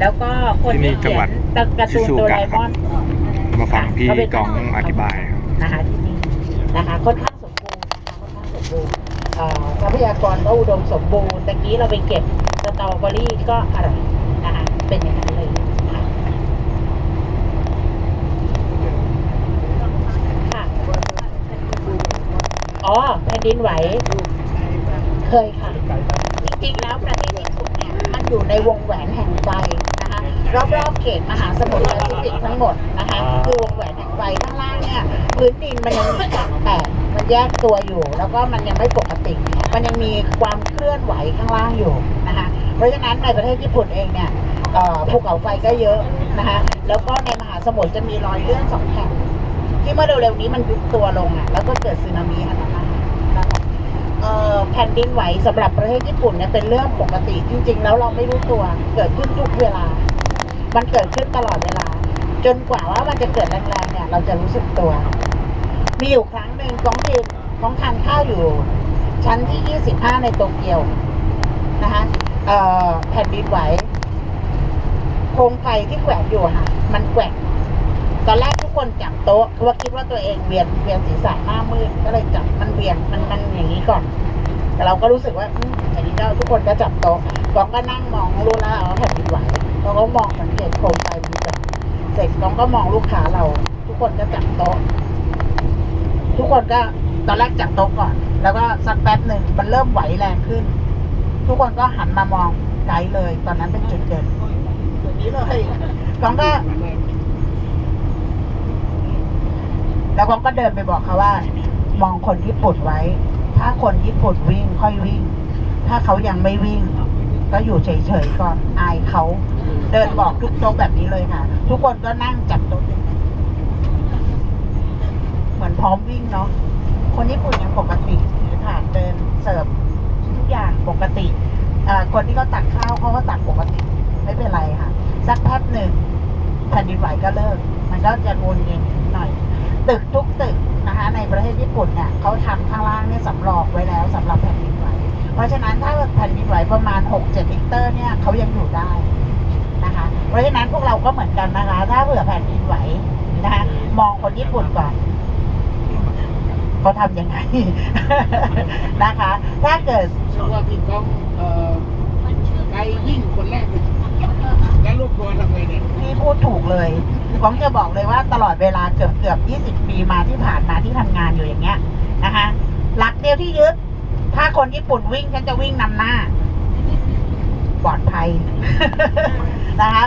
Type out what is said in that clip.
แล้วก็คนที่นี่ที่จัเขีงหยวัดนการ์ตูนชิซูโดกะราเอมอนมาฟังพี่เขาเป็นกองอธิบายครับนะคะที่นี่นะคะค่อนข้างสมบูรณ์นะคะค่อนข้างสมบูรณ์เอ่อทรัพยากรก็อุดมสมบูรณ์ตะกี้เราไปเก็บสตรอเบอรี่ก็อร่อยนะคะเป็นอย่างนั้นเลยค่ะค่ะอ๋อแผ่นดินไหว เคยค่ะ จริงๆแล้วประเทศญี่ปุ่นเนี่ยมัน อยู่ในวงแหวนแห่งไฟนะคะรอบๆเขตมหาสมุทรแปซิฟิกทั้งหมดนะคะอ่าคือวงแหวนแห่งไฟข้างล่างเนี่ยพื้นดินมันยังมีการแตกมันแยกตัวอยู่ แล้วก็มันยังไม่ปกติ มันยังมีความเคลื่อนไหวข้างล่างอยู่นะคะเพราะฉะนั้นในประเทศญี่ปุ่นเองเนี่ยเอ่อภูเขาไฟก็เยอะนะคะแล้วก็ในมหาสมุทรจะมีรอยเลื่อนสองแห่งที่เมื่อเร็วๆนี้มันยุบตัวลงอะแล้วก็เกิดสึนามิอันนั้นนะ แผ่นดินไหวสำหรับประเทศญี่ปุ่นเนี่ยเป็นเรื่องปกติจริง ๆ แล้วเราไม่รู้ตัวเกิดขึ้นทุกเวลา มันเกิดขึ้นตลอดเวลา จนกว่าว่ามันจะเกิดแรงๆเนี่ย เราจะรู้สึกตัว มีอยู่ครั้งหนึ่งก้องยืนก้องทานข้าวอยู่ ชั้นที่ 25 ในโตเกียวนะคะแผ่นดินไหวโคมไฟที่แขวนอยู่ค่ะ มันแกว่ง ตอนแรกทุกคนจับโต๊ะเพราะว่าคิดว่าตัวเองเวียนเวียนศีรษะหน้ามืดก็เลยจับมันเวียนมันมันอย่างนี้ก่อน แต่เราก็รู้สึกว่าอืมอันนี้ก็ทุกคนก็จับโต๊ะกองก็นั่งมองรู้แล้วเอาแผ่นดินไหวเราก็มองสังเกตโครงไฟมันจับเสร็จกองก็มองลูกค้าเรา ทุกคนก็จับโต๊ะ ทุกคนก็ตอนแรกจับโต๊ะก่อน แล้วก็สักแป๊บหนึ่งมันเริ่มไหวแรงขึ้น ทุกคนก็หันมามองไกด์เลย ตอนนั้นเป็นจุดเด่นจุดนี้เลยกองก็ แล้วผมก็เดินไปบอกเขาว่า มองคนญี่ปุ่นไว้ ถ้าคนญี่ปุ่นวิ่งค่อยวิ่ง ถ้าเขายังไม่วิ่ง ก็อยู่เฉยๆก่อนอายเขา เดินบอกทุกโต๊ะแบบนี้เลยค่ะ ทุกคนก็นั่งจับโต๊ะเหมือนพร้อมวิ่งเนาะคนญี่ปุ่นยังปกติถือถาดเดินเสิร์ฟทุกอย่างปกติคนที่เขาตักข้าวเขาก็ตักปกติ ไม่เป็นไรค่ะ สักแป๊บหนึ่งแผ่นดินไหวก็เลิก มันก็จะวนเวียนนิดหน่อย ตึกทุกตึกนะคะในประเทศญี่ปุ่นเนี่ยเขาทำข้างล่างเนี่ยสำรองไว้แล้วสำหรับแผ่นดินไหวเพราะฉะนั้นถ้าแผ่นดินไหวประมาณ 6-7ลิตอร์เนี่ยเขายังอยู่ได้นะคะ เพราะฉะนั้นพวกเราก็เหมือนกันนะคะ ถ้าเผื่อแผ่นดินไหวนะคะมองคนญี่ปุ่นก่อนเขาทำยังไงนะคะ ถ้าเกิดชื่อว่าพี่ก้องเอ่อไกลยิ่งคนแรกเลยแล้วลูกทัวร์ทำไงเนี่ย พี่พูดถูก เลยก้องจะบอกเลยว่าตลอดเวลาเกือบเกือบ20ปีมาที่ผ่านมาที่ทำงานอยู่อย่างเงี้ยนะคะ หลักเดียวที่ยึด ถ้าคนญี่ปุ่นวิ่งฉันจะวิ่งนำหน้า ปลอดภัยนะคะ